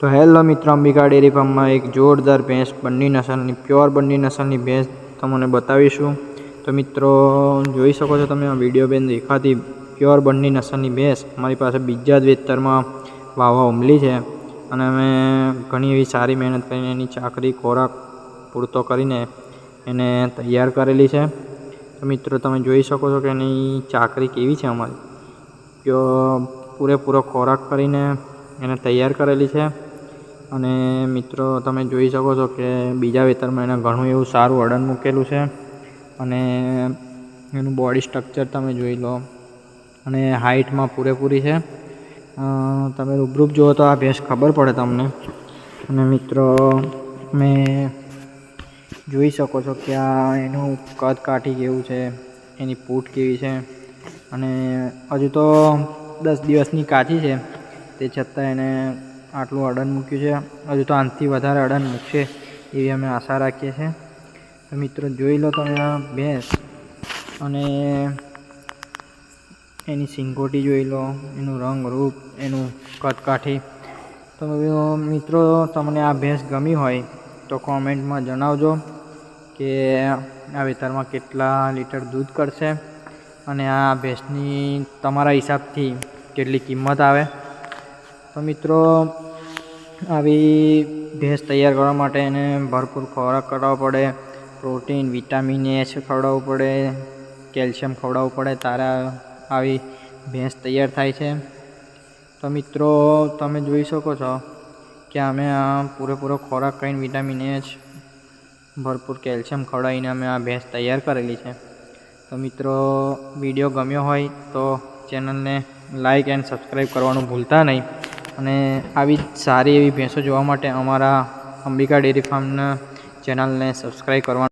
તો હેલો મિત્રો, અંબિકા ડેરી ફાર્મમાં એક જોરદાર ભેંસ બંની નસલની, પ્યોર બંની નસલની ભેંસ તમને બતાવીશું. તો મિત્રો, જોઈ શકો છો તમે, આ વીડિયો બેન દેખાતી પ્યોર બંની નસલની ભેંસ અમારી પાસે બીજા જ વેતરમાં વાવવા ઉમલી છે. અને અમે ઘણી એવી સારી મહેનત કરીને એની ચાકરી, ખોરાક પૂરતો કરીને એને તૈયાર કરેલી છે. તો મિત્રો, તમે જોઈ શકો છો કે એની ચાકરી કેવી છે અમારી. પ્યો, પૂરેપૂરો ખોરાક કરીને એને તૈયાર કરેલી છે. અને મિત્રો, તમે જોઈ શકો છો કે બીજા વેતરમાં એને ઘણું એવું સારું અડન મૂકેલું છે અને એનું બોડી સ્ટ્રક્ચર તમે જોઈ લો. અને હાઇટમાં પૂરેપૂરી છે. તમે રૂબરૂપ જુઓ તો આ ભેંસ ખબર પડે તમને. અને મિત્રો મેં જોઈ શકો છો કે આ એનું કદ કાઠી કેવું છે, એની પૂટ કેવી છે. અને હજુ તો દસ દિવસની કાચી છે. તે છતાં એને આટલું અડન મૂક્યું છે. હજુ તો આનાથી વધારે અડન મૂકશે એવી અમે આશા રાખીએ છીએ. મિત્રો જોઈ લો તમે આ ભેંસ અને એની સિંગોટી જોઈ લો, એનું રંગ રૂપ, એનું કદકાઠી. તો મિત્રો તમને આ ભેંસ ગમી હોય તો કોમેન્ટમાં જણાવજો કે આ વિસ્તારમાં કેટલા લીટર દૂધ કરશે અને આ ભેંસની તમારા હિસાબથી કેટલી કિંમત આવે. તો મિત્રો આવી ભેંસ તૈયાર કરવા માટે એને ભરપૂર ખોરાક કરાવવો પડે, પ્રોટીન, વિટામિન, એચ ખવડાવવું પડે, કેલ્શિયમ ખવડાવવું પડે, તારા આવી ભેંસ તૈયાર થાય છે. તો મિત્રો, તમે જોઈ શકો છો કે અમે આ પૂરેપૂરો ખોરાક કરીને વિટામિન, એચ, ભરપૂર કેલ્શિયમ ખવડાવીને અમે આ ભેંસ તૈયાર કરેલી છે. તો મિત્રો, વીડિયો ગમ્યો હોય તો ચેનલને લાઇક એન્ડ સબસ્ક્રાઈબ કરવાનું ભૂલતા નહીં. અને આવી સારી એવી ભેંસો જોવા માટે અમારા અંબિકા ડેરી ફાર્મના ચેનલને સબસ્ક્રાઈબ કરવાનું